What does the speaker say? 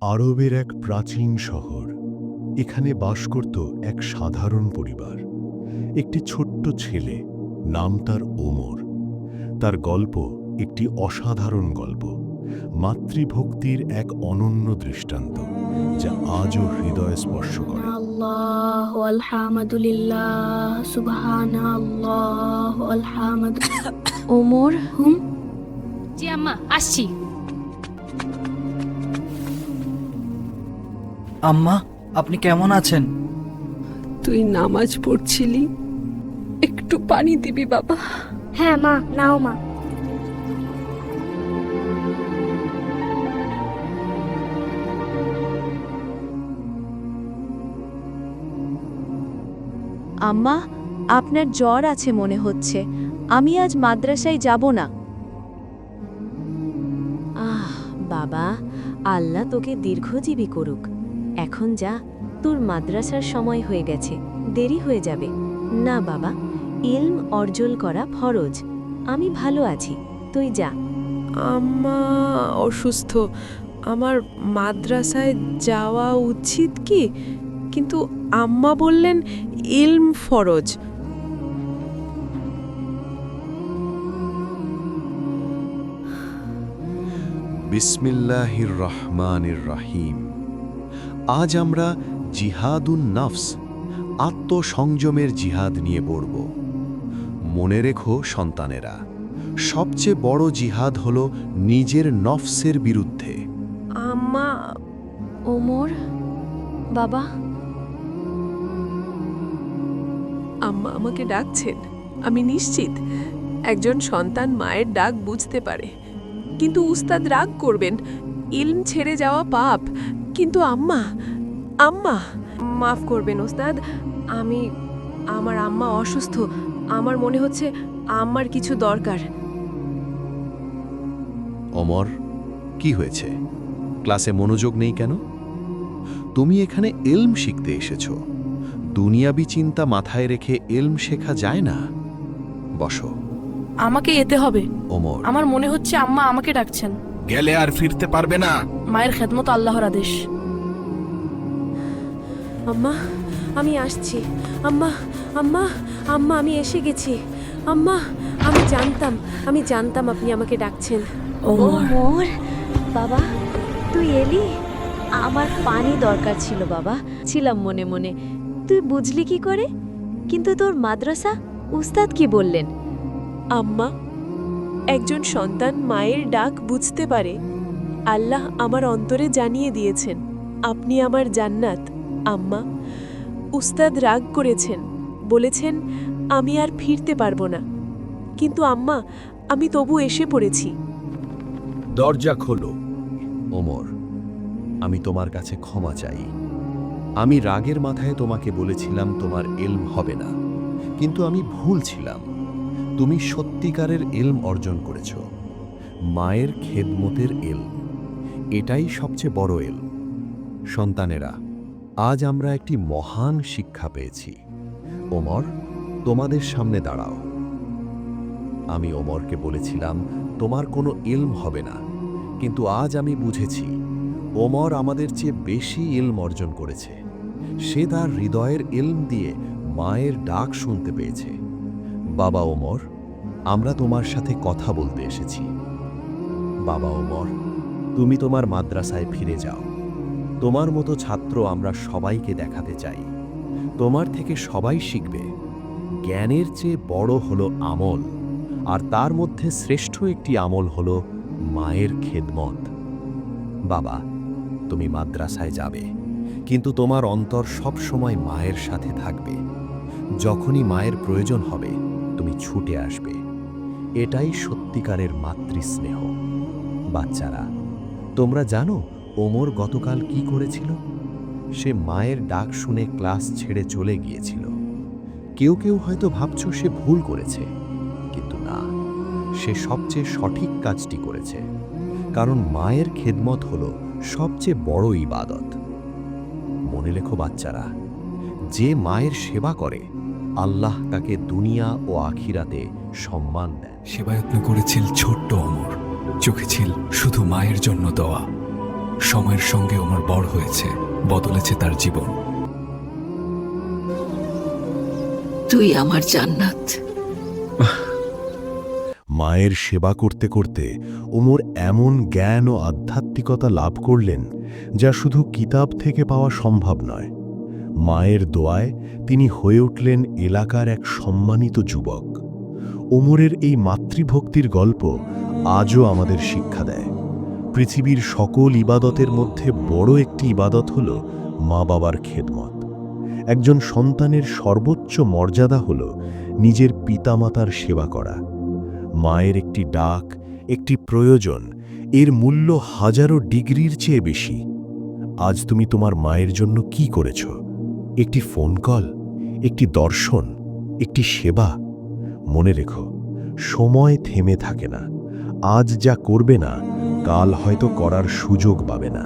আরবের এক প্রাচীন শহর। এখানে বাস করত এক সাধারণ পরিবার। একটি ছোট্ট ছেলে নাম তার ওমর। তার গল্প একটি অসাধারণ গল্প মাতৃভক্তির এক অনন্য দৃষ্টান্ত যা আজও হৃদয় স্পর্শ করে। আল্লাহ ওমর? হুম? জি আম্মা আসছি। আম্মা আপনি কেমন আছেন? তুই নামাজ পড়ছিলি? একটু পানি দিবি বাবা। হ্যাঁ মা নাও মা। আম্মা আপনার জ্বর আছে মনে হচ্ছে। আমি আজ মাদ্রাসায় যাব না। আহ বাবা আল্লাহ তোকে দীর্ঘজীবী করুক। এখন যা তোর মাদ্রাসার সময় হয়ে গেছে দেরি হয়ে যাবে। না বাবা ইলম অর্জন করা ফরজ। আমি ভালো আছি তুই যা। আম্মা অসুস্থ। আমার মাদ্রাসায় যাওয়া উচিত কি? কিন্তু আম্মা বললেন ইলম ফরজ। বিসমিল্লাহির রহমানির রাহিম। আজ আমরা জিহাদুন নফস, আত্মসংযমের জিহাদ নিয়ে পড়ব। মনে রেখো সন্তানেরা, সবচেয়ে বড় জিহাদ হল নিজের নফসের বিরুদ্ধে। আম্মা, ওমর, বাবা। আম্মা আমাকে ডাকছেন, আমি নিশ্চিত একজন সন্তান মায়ের ডাক বুঝতে পারে। কিন্তু উস্তাদ রাগ করবেন, ইলম ছেড়ে যাওয়া পাপ কিন্তু আম্মা আম্মা মাফ করবেন ওস্তাদ আমি আমার আম্মা অসুস্থ আমার মনে হচ্ছে আম্মার কিছু দরকার। অমর কি হয়েছে? ক্লাসে মনোযোগ নেই কেন? তুমি এখানে এলম শিখতে এসেছ। দুনিয়াবি চিন্তা মাথায় রেখে এলম শেখা যায় না। বসো। আমাকে যেতে হবে। ওমর আমার মনে হচ্ছে আম্মা আমাকে ডাকছেন। গেলে আর ফিরতে পারবে না। মায়ের খেদমত আল্লাহর আদেশ। আম্মা আমি আসছি। আম্মা আম্মা আম্মা আমি এসে গেছি। আম্মা আমি জানতাম আমি জানতাম আপনি আমাকে ডাকছেন। ওমর বাবা তুই এলি? আমার পানি দরকার ছিল বাবা। ছিলাম মনে মনে। তুই বুঝলি কি করে? কিন্তু তোর মাদ্রাসা উস্তাদ কি বললেন? আম্মা একজন সন্তান মায়ের ডাক বুঝতে পারে। আল্লাহ আমার অন্তরে জানিয়ে দিয়েছেন, আপনি আমার জান্নাত, আম্মা। উস্তাদ রাগ করেছেন, বলেছেন, আমি আর ফিরতে পারব না। কিন্তু আম্মা, আমি তবু এসে পড়েছি। দরজা খোলো, ওমর। আমি তোমার কাছে ক্ষমা চাই। আমি রাগের মাথায় তোমাকে বলেছিলাম, তোমার এলম হবে না। কিন্তু আমি ভুল ছিলাম। তুমি সত্যিকারের এলম অর্জন করেছ। মায়ের খেদমতের এলম। এটাই সবচেয়ে বড় এলম। সন্তানেরা, আজ আমরা একটি মহান শিক্ষা পেয়েছি। ওমর, তোমাদের সামনে দাঁড়াও। আমি ওমরকে বলেছিলাম, তোমার কোনো এলম হবে না। কিন্তু আজ আমি বুঝেছি, ওমর আমাদের চেয়ে বেশি এলম অর্জন করেছে। সে তার হৃদয়ের এলম দিয়ে মায়ের ডাক শুনতে পেয়েছে। বাবা ওমর, আমরা তোমার সাথে কথা বলতে এসেছি। বাবা ওমর, তুমি তোমার মাদ্রাসায় ফিরে যাও। তোমার মতো ছাত্র আমরা সবাইকে দেখাতে চাই। তোমার থেকে সবাই শিখবে, জ্ঞানের চেয়ে বড় হলো আমল, আর তার মধ্যে শ্রেষ্ঠ একটি আমল হল মায়ের খেদমত। বাবা, তুমি মাদ্রাসায় যাবে, কিন্তু তোমার অন্তর সব সময় মায়ের সাথে থাকবে। যখনই মায়ের প্রয়োজন হবে তুমি ছুটে আসবে। এটাই সত্যিকারের মাতৃস্নেহ। বাচ্চারা, তোমরা জানো ওমর গতকাল কি করেছিল? সে মায়ের ডাক শুনে ক্লাস ছেড়ে চলে গিয়েছিল। কেউ কেউ হয়তো ভাবছ সে ভুল করেছে, কিন্তু না, সে সবচেয়ে সঠিক কাজটি করেছে। কারণ মায়ের খেদমত হল সবচেয়ে বড় ইবাদত। মনে লেখো বাচ্চারা, যে মায়ের সেবা করে আল্লাহ তাকে দুনিয়া ও আখিরাতে সম্মান দেন। সেবায়ত্ন করেছিল ছোট্ট অমর। চোখে ছিল শুধু মায়ের জন্য দেওয়া সময়ের সঙ্গে ওমর বড় হয়েছে বদলেছে তার জীবন। তুই আমার জান্নাত। মায়ের সেবা করতে করতে ওমর এমন জ্ঞান ও আধ্যাত্মিকতা লাভ করলেন যা শুধু কিতাব থেকে পাওয়া সম্ভব নয়। মায়ের দোয়ায় তিনি হয়ে উঠলেন এলাকার এক সম্মানিত যুবক। ওমরের এই মাতৃভক্তির গল্প আজও আমাদের শিক্ষা দেয়। পৃথিবীর সকল ইবাদতের মধ্যে বড় একটি ইবাদত হল মা বাবার খেদমত। একজন সন্তানের সর্বোচ্চ মর্যাদা হল নিজের পিতামাতার সেবা করা। মায়ের একটি ডাক, একটি প্রয়োজন, এর মূল্য হাজারো ডিগ্রির চেয়ে বেশি। আজ তুমি তোমার মায়ের জন্য কি করেছ? একটি ফোন কল একটি দর্শন, একটি সেবা। মনে রেখো, সময় থেমে থাকে না। আজ যা করবে না, কাল হয়তো করার সুযোগ পাবে না।